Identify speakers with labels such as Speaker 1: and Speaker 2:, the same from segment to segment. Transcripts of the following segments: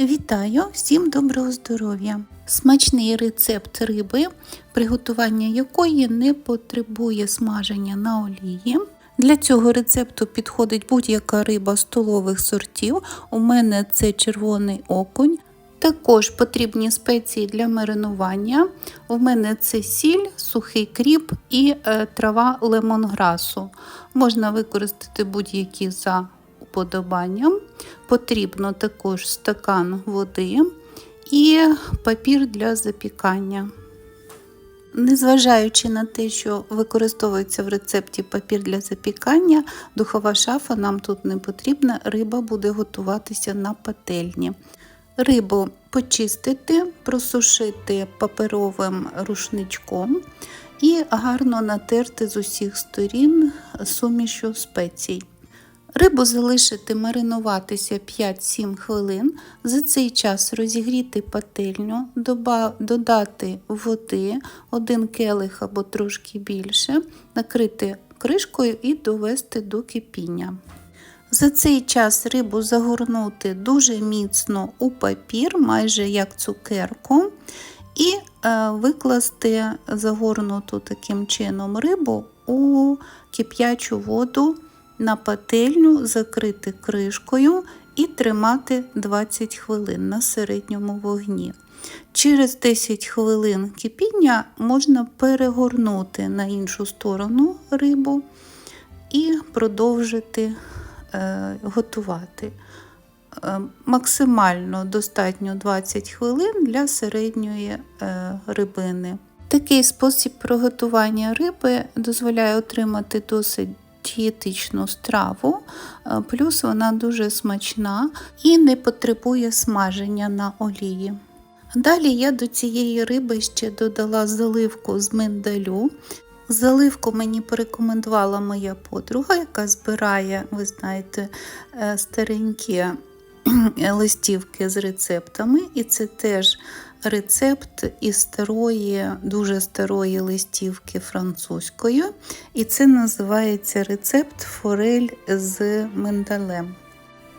Speaker 1: Вітаю! Всім доброго здоров'я! Смачний рецепт риби, приготування якої не потребує смаження на олії. Для цього рецепту підходить будь-яка риба столових сортів. У мене це червоний окунь. Також потрібні спеції для маринування. У мене це сіль, сухий кріп і е, трава лемонграсу. Можна використати будь-які за уподобанням. Потрібно також стакан води і папір для запікання. Незважаючи на те, що використовується в рецепті папір для запікання, духова шафа нам тут не потрібна, риба буде готуватися на пательні. Рибу почистити, просушити паперовим рушничком і гарно натерти з усіх сторін сумішу спецій. Рибу залишити маринуватися 5-7 хвилин. За цей час розігріти пательню, додати води, один келих або трошки більше, накрити кришкою і довести до кипіння. За цей час рибу загорнути дуже міцно у папір, майже як цукерку, і е, викласти загорнуту таким чином рибу у кип'ячу воду на пательню, закрити кришкою і тримати 20 хвилин на середньому вогні. Через 10 хвилин кипіння можна перегорнути на іншу сторону рибу і продовжити е, готувати. Е, максимально достатньо 20 хвилин для середньої е, рибини. Такий спосіб приготування риби дозволяє отримати досить дієтичну страву, е, плюс вона дуже смачна і не потребує смаження на олії. Далі я до цієї риби ще додала заливку з миндалю. Заливку мені порекомендувала моя подруга, яка збирає, ви знаєте, е, старенькі листівки з рецептами, і це теж рецепт із старої, дуже старої листівки французькою. І це називається рецепт форель з миндалем.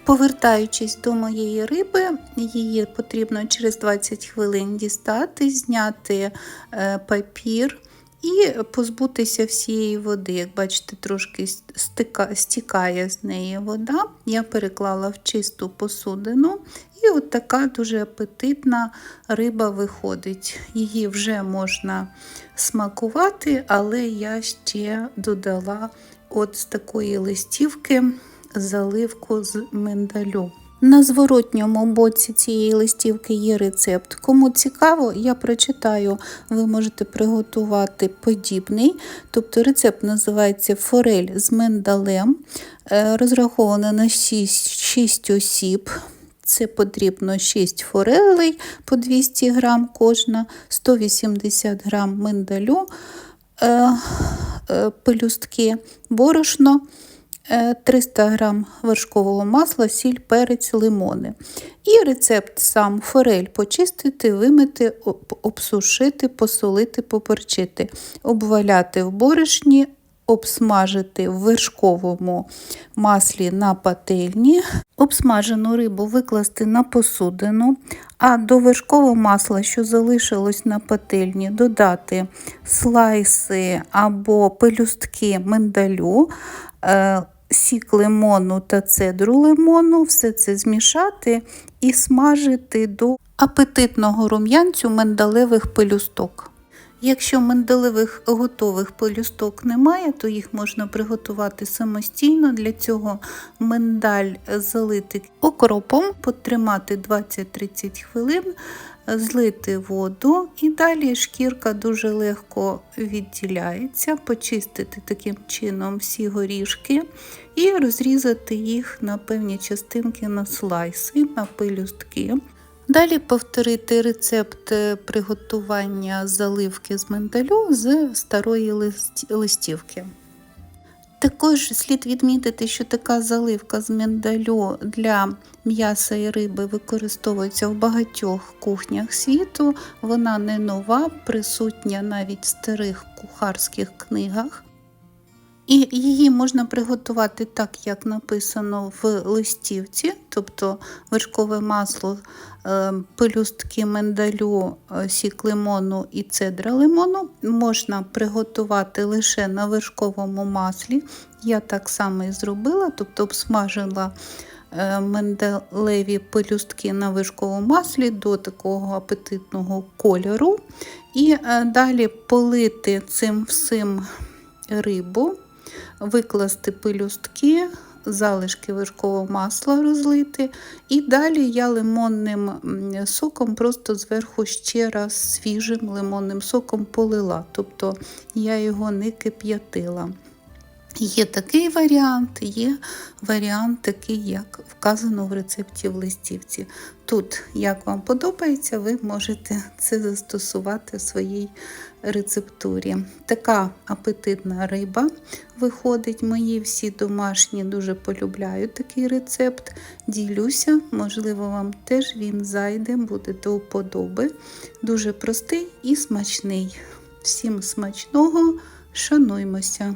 Speaker 1: Повертаючись до моєї риби, її потрібно через 20 хвилин дістати, зняти е, папір. І позбутися всієї води. Як бачите, трошки стика, стікає з неї вода. Я переклала в чисту посудину, і от така дуже апетитна риба виходить. Її вже можна смакувати, але я ще додала от з такої листівки заливку з миндалю. На зворотньому боці цієї листівки є рецепт. Кому цікаво, я прочитаю, ви можете приготувати подібний. Тобто рецепт називається Форель з миндалем. Е, розраховано на 6, 6 осіб. Це потрібно 6 форелей по 200 грам кожна, 180 грам миндалю, е, е, пелюстки, борошно. 300 е, г вершкового масла, сіль, перець, лимони. І рецепт сам форель почистити, вимити, обсушити, посолити, поперчити, обваляти в борошні, обсмажити в вершковому маслі на пательні, обсмажену рибу викласти на посудину, а до вершкового масла, що залишилось на пательні, додати слайси або пелюстки миндалю. Сік лимону та цедру лимону, все це змішати і смажити до апетитного рум'янцю миндалевих пелюсток. Якщо миндалевих готових пелюсток немає, то їх можна приготувати самостійно. Для цього миндаль залити окропом, потримати 20-30 хвилин, злити воду і далі шкірка дуже легко відділяється, почистити таким чином всі горішки і розрізати їх на певні частинки на слайси, на пелюстки. Далі повторити рецепт е, приготування заливки з миндалю з старої листівки. Також слід відмітити, що така заливка з миндалю для м'яса і риби використовується в багатьох кухнях світу. Вона не нова, присутня навіть в старих кухарських книгах. І її можна приготувати так, як написано в листівці, тобто вершкове масло, е, пелюстки миндалю, е, сік лимону і цедра лимону можна приготувати лише на вершковому маслі. Я так само і зробила, тобто обсмажила е, миндалеві пелюстки на вершковому маслі до такого апетитного кольору. І далі полити цим всім рибу викласти пелюстки, залишки вершкового масла розлити. І далі я лимонним соком просто зверху ще раз свіжим лимонним соком полила. Тобто я його не кип'ятила. Є такий варіант, є варіант такий, як вказано в рецепті в листівці. Тут, як вам подобається, ви можете це застосувати в своїй рецептурі. Така апетитна риба виходить. Мої всі домашні дуже полюбляють такий рецепт. Ділюся, можливо, вам теж він зайде, буде до вподоби. Дуже простий і смачний. Всім смачного, шануймося!